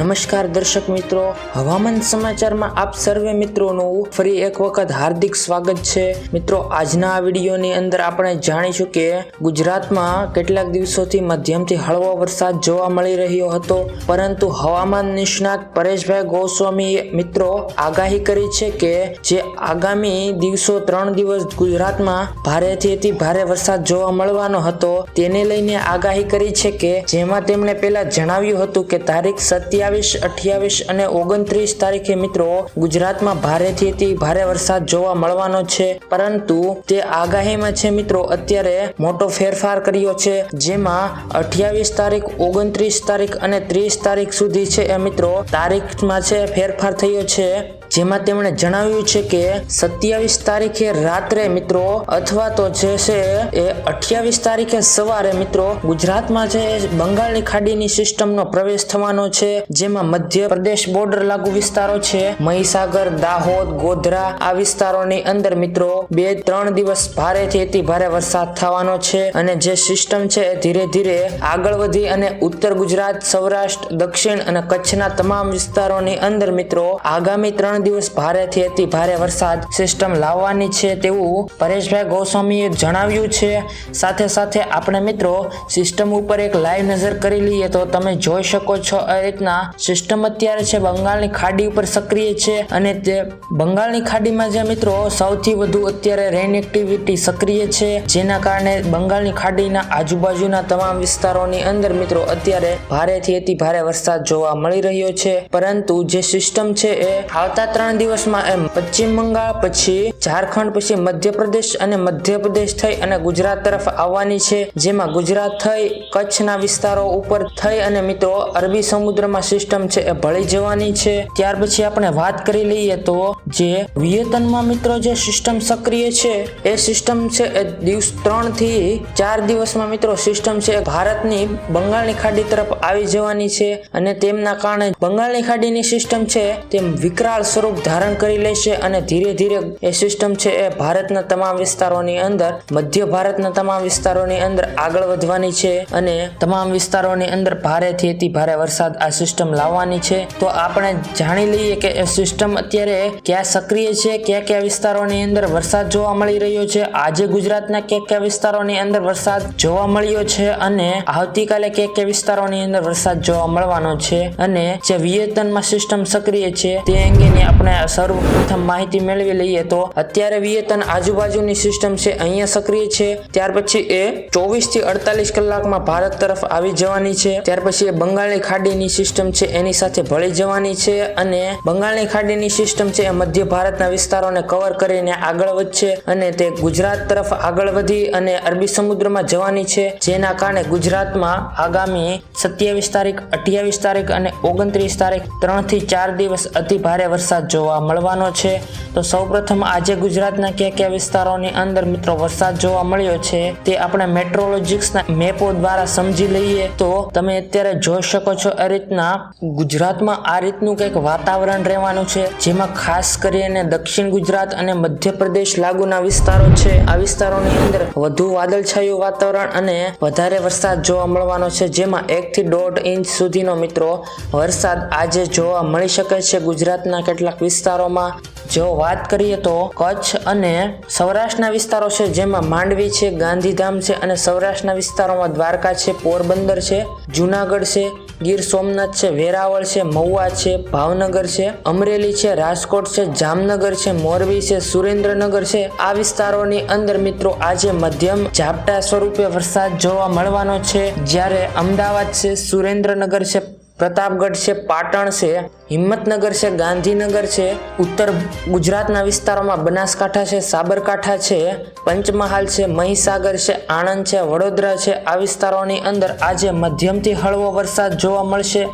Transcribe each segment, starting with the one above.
નમસ્કાર દર્શક મિત્રો. હવામાન સમાચારમાં આપ સર્વે મિત્રોનું ફરી એક વખત હાર્દિક સ્વાગત છે. મિત્રો, આજના આ વિડીયોની અંદર આપણે જાણીશું કે ગુજરાતમાં કેટલાક દિવસોથી મધ્યમથી હળવો વરસાદ જોવા મળી રહ્યો હતો. પરંતુ હવામાન નિષ્ણાત પરેશભાઈ ગોસ્વામીએ મિત્રો આગાહી કરી છે કે જે આગામી દિવસો ત્રણ દિવસ ગુજરાતમાં ભારેથી અતિ ભારે વરસાદ જોવા મળવાનો હતો, તેને લઈને આગાહી કરી છે કે જેમાં તેમણે પહેલા જણાવ્યું હતું કે તારીખ સત્યાવીસ અઠ્યાવીસ અને ઓગણત્રીસ તારીખે મિત્રો, ગુજરાતમાં ભારેથી અતિ ભારે વરસાદ જોવા મળવાનો છે. પરંતુ તે આગાહીમાં છે મિત્રો, અત્યારે મોટો ફેરફાર કર્યો છે. જેમાં અઠ્યાવીસ તારીખ, ઓગણત્રીસ તારીખ અને ત્રીસ તારીખ સુધી છે એ મિત્રો, તારીખમાં છે ફેરફાર થયો છે. જેમાં તેમણે જણાવ્યું છે કે સત્યાવીસ તારીખે રાત્રે મિત્રો, અથવા તો જે છે એ અઠ્યાવીસ તારીખે સવારે મિત્રો, ગુજરાતમાં જે બંગાળની ખાડીની સિસ્ટમનો પ્રવેશ થવાનો છે, જેમાં મધ્ય પ્રદેશ બોર્ડર લાગુ વિસ્તારો છે, મહીસાગર, દાહોદ, ગોધરા, આ વિસ્તારોની અંદર મિત્રો, બે ત્રણ દિવસ ભારેથી અતિ ભારે વરસાદ થવાનો છે અને જે સિસ્ટમ છે એ ધીરે ધીરે આગળ વધી અને ઉત્તર ગુજરાત, સૌરાષ્ટ્ર, દક્ષિણ અને કચ્છના તમામ વિસ્તારોની અંદર મિત્રો, આગામી ત્રણ દિવસ ભારેથી અતિ ભારે વરસાદ સિસ્ટમ લાવવાની છે તેવું પરેશભાઈ ગોસ્વામીએ જણાવ્યું છે. સાથે સાથે આપણે મિત્રો સિસ્ટમ ઉપર એક લાઈવ નજર કરી લઈએ તો તમે જોઈ શકો છો આ રીતના સિસ્ટમ અત્યારે છે બંગાળની ખાડી ઉપર સક્રિય છે અને તે બંગાળની ખાડીમાં જે મિત્રો સૌથી વધુ અત્યારે રેન એક્ટિવિટી સક્રિય છે, જેના કારણે બંગાળની ખાડીના આજુબાજુના તમામ વિસ્તારોની અંદર મિત્રો અત્યારે ભારેથી અતિ ભારે વરસાદ જોવા મળી રહ્યો છે. પરંતુ જે સિસ્ટમ છે એ આવતા ત્રણ દિવસમાં એમ. પશ્ચિમ બંગાળ, પછી ઝારખંડ, પછી મધ્યપ્રદેશ અને મધ્યપ્રદેશ થઈ અને ગુજરાત તરફ આવવાની છે. જેમાં ગુજરાત થઈ, કચ્છના વિસ્તારો ઉપર થઈ અને મિત્રો, અરબી સમુદ્રમાં સિસ્ટમ છે એ ભળી જવાની છે. ત્યાર પછી આપણે વાત કરી લઈએ તો, જે વિયતનમાં મિત્રો જે સિસ્ટમ સક્રિય છે, એ સિસ્ટમ છે એ દિવસ ત્રણથી ચાર દિવસમાં મિત્રો સિસ્ટમ છે ભારતની બંગાળની ખાડી તરફ આવી જવાની છે. અને તેમના કારણે બંગાળની ખાડીની સિસ્ટમ છે, તેમ વિકરાળ સ્વરૂપ ધારણ કરી લેશે અને ધીરે ધીરે એ સિસ્ટમ છે એ ભારતના તમામ વિસ્તારોની અંદર, મધ્ય ભારતના તમામ વિસ્તારોની અંદર આગળ વધવાની છે અને તમામ વિસ્તારોની અંદર ભારેથી અતિ ભારે વરસાદ આ સિસ્ટમ લાવવાની છે. તો આપણે જાણી લઈએ કે એ સિસ્ટમ અત્યારે ક્યાં સક્રિય છે, કયા કયા વિસ્તારોની અંદર વરસાદ જોવા મળી રહ્યો છે. આજે ગુજરાતના કયા કયા વિસ્તારોની અંદર વરસાદ જોવા મળ્યો છે અને આવતીકાલે કયા કયા વિસ્તારોની અંદર વરસાદ જોવા મળવાનો છે અને જે વિયેતનમાં સિસ્ટમ સક્રિય છે તે અંગેની આપણે સર્વપ્રથમ માહિતી મેળવી લઈએ તો અત્યારે વિયેતન આજુબાજુની સિસ્ટમ છે, અહીંયા સક્રિય છે. ત્યાર પછી એ ચોવીસથી અડતાલીસ કલાકમાં ભારત તરફ આવી જવાની છે. ત્યાર પછી એ બંગાળની ખાડીની સિસ્ટમ છે, એની સાથે ભળી જવાની છે અને બંગાળની ખાડીની સિસ્ટમ છે, એ મધ્ય ભારતના વિસ્તારોને કવર કરીને આગળ વધશે અને તે ગુજરાત તરફ આગળ વધી અને અરબી સમુદ્રમાં જવાની છે, જેના કારણે ગુજરાતમાં આગામી સત્યાવીસ તારીખ, અઠ્યાવીસ તારીખ અને ઓગણત્રીસ તારીખ ત્રણથી ચાર દિવસ અતિ ભારે વરસાદ જોવા મળવાનો છે. તો સૌપ્રથમ આજે ગુજરાતના કયા કયા વિસ્તારોની અંદર મિત્રો વરસાદ જોવા મળ્યો છે તે આપણે મેટ્રોલોજિક્સના મેપો દ્વારા સમજી લઈએ. તો તમે અત્યારે જોઈ શકો છો આ રીતના ગુજરાતમાં આ રીતનું કંઈક વાતાવરણ રહેવાનું છે. જેમાં ખાસ કરીને દક્ષિણ ગુજરાત અને મધ્યપ્રદેશ લાગુના વિસ્તારો છે. આ વિસ્તારોની અંદર વધુ વાદળછાયું વાતાવરણ અને વધારે વરસાદ જોવા મળવાનો છે. જેમાં એક થી દોઢ ઇંચ સુધીનો મિત્રો વરસાદ આજે જોવા મળી શકે છે ગુજરાતના કેટલાક વિસ્તારોમાં જો વાત કરીએ તો કચ્છ અને સૌરાષ્ટ્રના વિસ્તારો છે, જેમાં માંડવી છે, ગાંધીધામ છે અને સૌરાષ્ટ્રના વિસ્તારોમાં દ્વારકા છે, પોરબંદર છે, જુનાગઢ છે, ગીર સોમનાથ છે, વેરાવળ છે, મહુવા છે, ભાવનગર છે, અમરેલી છે, રાજકોટ છે, જામનગર છે, મોરબી છે, સુરેન્દ્રનગર છે. આ વિસ્તારોની અંદર મિત્રો આજે મધ્યમ ઝાપટા સ્વરૂપે વરસાદ જોવા મળવાનો છે. જ્યારે અમદાવાદ છે, સુરેન્દ્રનગર છે પ્રતાપગઢ છે, પાટણ છે, હિંમતનગર છે, ગાંધીનગર છે, ઉત્તર ગુજરાતના વિસ્તારોમાં બનાસકાંઠા છે, સાબરકાંઠા છે, પંચમહાલ છે, મહીસાગર છે, આણંદ છે, વડોદરા છે. આ વિસ્તારોની અંદર આજે મધ્યમથી હળવો વરસાદ જોવા મળશે.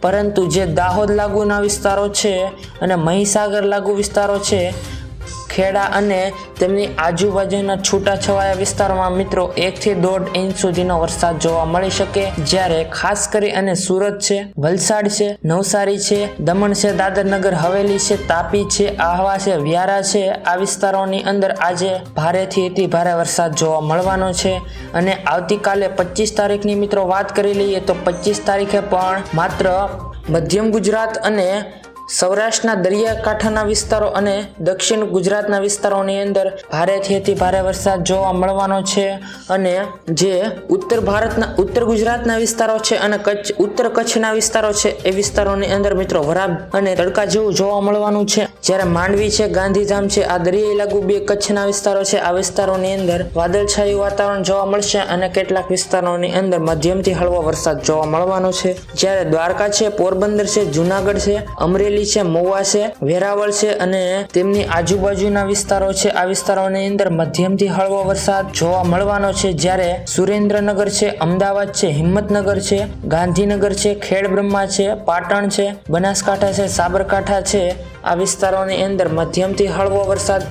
પરંતુ જે દાહોદ લાગુના વિસ્તારો છે અને મહીસાગર લાગુ વિસ્તારો છે ખેડા અને તેમની આજુબાજુના છૂટાછવાયા વિસ્તારોમાં મિત્રો એકથી દોઢ ઇંચ સુધીનો વરસાદ જોવા મળી શકે. જ્યારે ખાસ કરી અને સુરત છે, વલસાડ છે, નવસારી છે, દમણ છે, દાદરનગર, હવેલી છે, તાપી છે, આહવા છે, વ્યારા છે, આ વિસ્તારોની અંદર આજે ભારેથી અતિ ભારે વરસાદ જોવા મળવાનો છે. અને આવતીકાલે પચીસ તારીખની મિત્રો વાત કરી લઈએ તો પચીસ તારીખે પણ માત્ર મધ્યમ ગુજરાત અને સૌરાષ્ટ્રના દરિયાકાંઠાના વિસ્તારો અને દક્ષિણ ગુજરાતના વિસ્તારોની અંદર ભારેથી અતિ ભારે વરસાદ જોવા મળવાનો છે અને જે ઉત્તર ભારતના, ઉત્તર ગુજરાતના વિસ્તારો છે અને કચ્છ, ઉત્તર કચ્છના વિસ્તારો છે, એ વિસ્તારોની અંદર મિત્રો વરાબ અને તડકા જેવું જોવા મળવાનું છે. જ્યારે માંડવી છે, ગાંધીધામ છે, આ દરિયાઈ લાગુ બે કચ્છના વિસ્તારો છે. આ વિસ્તારોની અંદર વાદળછાયું વાતાવરણ જોવા મળશે અને કેટલાક વિસ્તારોની અંદર મધ્યમથી હળવો વરસાદ જોવા મળવાનો છે. જ્યારે દ્વારકા છે, પોરબંદર છે, જુનાગઢ છે, અમરેલી છે મહુવા છે, વેરાવળ છે અને તેમની આજુબાજુના વિસ્તારો છે. આ વિસ્તારોની અંદર મધ્યમથી હળવો વરસાદ જોવા મળવાનો છે. જ્યારે સુરેન્દ્રનગર છે, અમદાવાદ છે, હિંમતનગર છે, ગાંધીનગર છે ખેડ બ્રહ્મા છે, પાટણ છે, બનાસકાંઠા છે, સાબરકાંઠા છે. આ વિસ્તારોની અંદર મધ્યમથી હળવો વરસાદ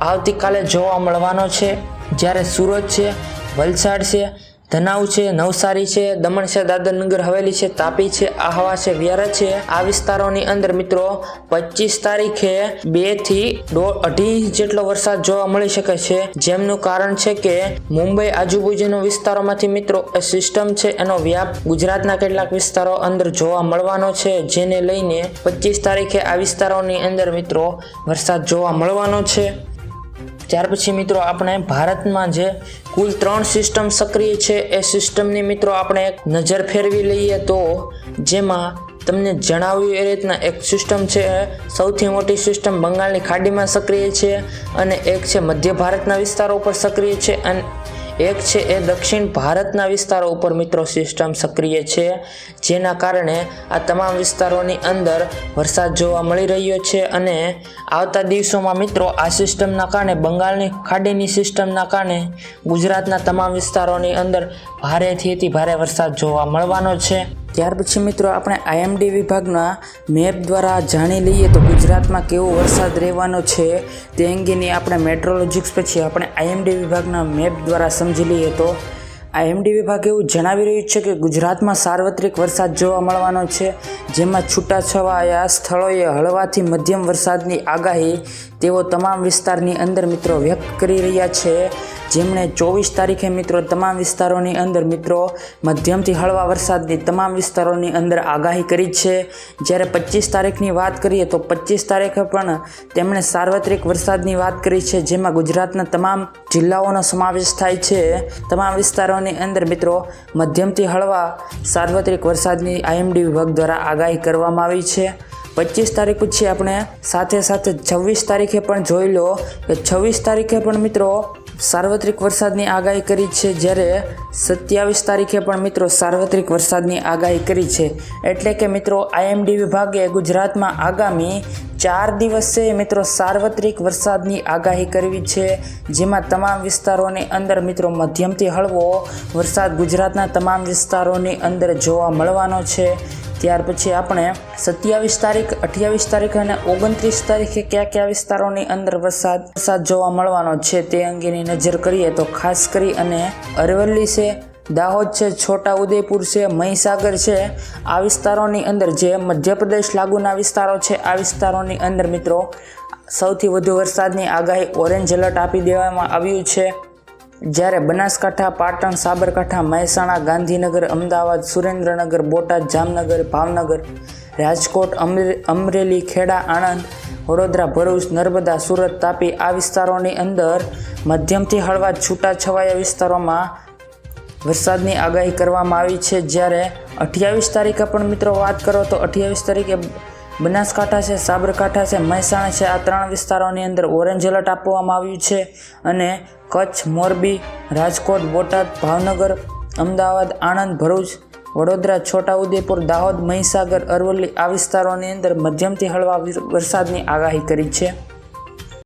આવતીકાલે જોવા મળવાનો છે. જ્યારે સુરત છે, વલસાડ છે ધનાવ છે, નવસારી છે દમણ છે દાદરનગર હવેલી છે, તાપી છે, આહવા છે, વ્યારા છે. આ વિસ્તારોની અંદર મિત્રો પચીસ તારીખે બેથી દોઢ અઢી જેટલો વરસાદ જોવા મળી શકે છે. જેમનું કારણ છે કે મુંબઈ આજુબાજુના વિસ્તારોમાંથી મિત્રો એ સિસ્ટમ છે, એનો વ્યાપ ગુજરાતના કેટલાક વિસ્તારો અંદર જોવા મળવાનો છે, જેને લઈને પચીસ તારીખે આ વિસ્તારોની અંદર મિત્રો વરસાદ જોવા મળવાનો છે. ત્યાર પછી મિત્રો આપણે ભારતમાં જે કુલ ત્રણ સિસ્ટમ સક્રિય છે, એ સિસ્ટમની મિત્રો આપણે એક નજર ફેરવી લઈએ તો જેમાં તમને જણાવ્યું એ રીતના એક સિસ્ટમ છે સૌથી મોટી સિસ્ટમ બંગાળની ખાડીમાં સક્રિય છે અને એક છે મધ્ય ભારતના વિસ્તારો પર સક્રિય છે અને એક છે એ દક્ષિણ ભારતના વિસ્તારો ઉપર મિત્રો સિસ્ટમ સક્રિય છે, જેના કારણે આ તમામ વિસ્તારોની અંદર વરસાદ જોવા મળી રહ્યો છે અને આવતા દિવસોમાં મિત્રો આ સિસ્ટમના કારણે, બંગાળની ખાડીની સિસ્ટમના કારણે ગુજરાતના તમામ વિસ્તારોની અંદર ભારેથી અતિ ભારે વરસાદ જોવા મળવાનો છે. ત્યાર પછી મિત્રો આપણે આઈએમડી વિભાગના મેપ દ્વારા જાણી લઈએ તો ગુજરાતમાં કેવો વરસાદ રહેવાનો છે તે અંગેની આપણે મેટ્રોલોજિક્સ પછી આપણે આઈએમડી વિભાગના મેપ દ્વારા સમજી લઈએ તો આઈએમડી વિભાગ એવું જણાવી રહ્યું છે કે ગુજરાતમાં સાર્વત્રિક વરસાદ જોવા મળવાનો છે, જેમાં છૂટાછવાયા સ્થળોએ હળવાથી મધ્યમ વરસાદની આગાહી તેઓ તમામ વિસ્તારની અંદર મિત્રો વ્યક્ત કરી રહ્યા છે. જેમણે ચોવીસ તારીખે મિત્રો તમામ વિસ્તારોની અંદર મિત્રો મધ્યમથી હળવા વરસાદની તમામ વિસ્તારોની અંદર આગાહી કરી છે. જ્યારે પચીસ તારીખની વાત કરીએ તો પચીસ તારીખે પણ તેમણે સાર્વત્રિક વરસાદની વાત કરી છે, જેમાં ગુજરાતના તમામ જિલ્લાઓનો સમાવેશ થાય છે. તમામ વિસ્તારોની અંદર મિત્રો મધ્યમથી હળવા સાર્વત્રિક વરસાદની આઈએમડી વિભાગ દ્વારા આગાહી કરવામાં આવી છે. પચીસ તારીખ પછી આપણે. સાથે સાથે છવ્વીસ તારીખે પણ જોઈ લો કે છવ્વીસ તારીખે પણ મિત્રો સાર્વત્રિક વરસાદની આગાહી કરી છે જ્યારે સત્યાવીસ તારીખે પણ મિત્રો સાર્વત્રિક વરસાદની આગાહી કરી છે. એટલે કે મિત્રો આઈએમડી વિભાગે ગુજરાતમાં આગામી ચાર દિવસે મિત્રો સાર્વત્રિક વરસાદની આગાહી કરવી છે. જેમાં તમામ વિસ્તારોની અંદર મિત્રો મધ્યમથી હળવો વરસાદ ગુજરાતના તમામ વિસ્તારોની અંદર જોવા મળવાનો છે. ત્યાર પછી આપણે સત્યાવીસ તારીખ, અઠ્યાવીસ તારીખ અને ઓગણત્રીસ તારીખે કયા કયા વિસ્તારોની અંદર વરસાદ વરસાદ જોવા મળવાનો છે તે અંગેની નજર કરીએ તો ખાસ કરી અને અરવલ્લી છે, દાહોદ છે, છોટા ઉદેપુર છે, મહીસાગર છે, આ વિસ્તારોની અંદર જે મધ્યપ્રદેશ લાગુના વિસ્તારો છે, આ વિસ્તારોની અંદર મિત્રો સૌથી વધુ વરસાદની આગાહી ઓરેન્જ એલર્ટ આપી દેવામાં આવ્યું છે. જ્યારે બનાસકાંઠા, પાટણ, સાબરકાંઠા, મહેસાણા, ગાંધીનગર, અમદાવાદ, સુરેન્દ્રનગર, બોટાદ, જામનગર, ભાવનગર, રાજકોટ, અમરે- અમરેલી, ખેડા, આણંદ, વડોદરા, ભરૂચ, નર્મદા, સુરત, તાપી આ વિસ્તારોની અંદર મધ્યમથી હળવા છૂટાછવાયા વિસ્તારોમાં વરસાદની આગાહી કરવામાં આવી છે. જ્યારે અઠ્યાવીસ તારીખે પણ મિત્રો વાત કરો તો અઠ્યાવીસ તારીખે બનાસકાંઠા છે, સાબરકાંઠા છે, મહેસાણા છે, આ ત્રણ વિસ્તારોની અંદર ઓરેન્જ એલર્ટ આપવામાં આવ્યું છે અને કચ્છ, મોરબી, રાજકોટ, બોટાદ, ભાવનગર, અમદાવાદ, આણંદ, ભરૂચ, વડોદરા, છોટાઉદેપુર, દાહોદ, મહીસાગર, અરવલ્લી આ વિસ્તારોની અંદર મધ્યમથી હળવા વરસાદની આગાહી કરી છે.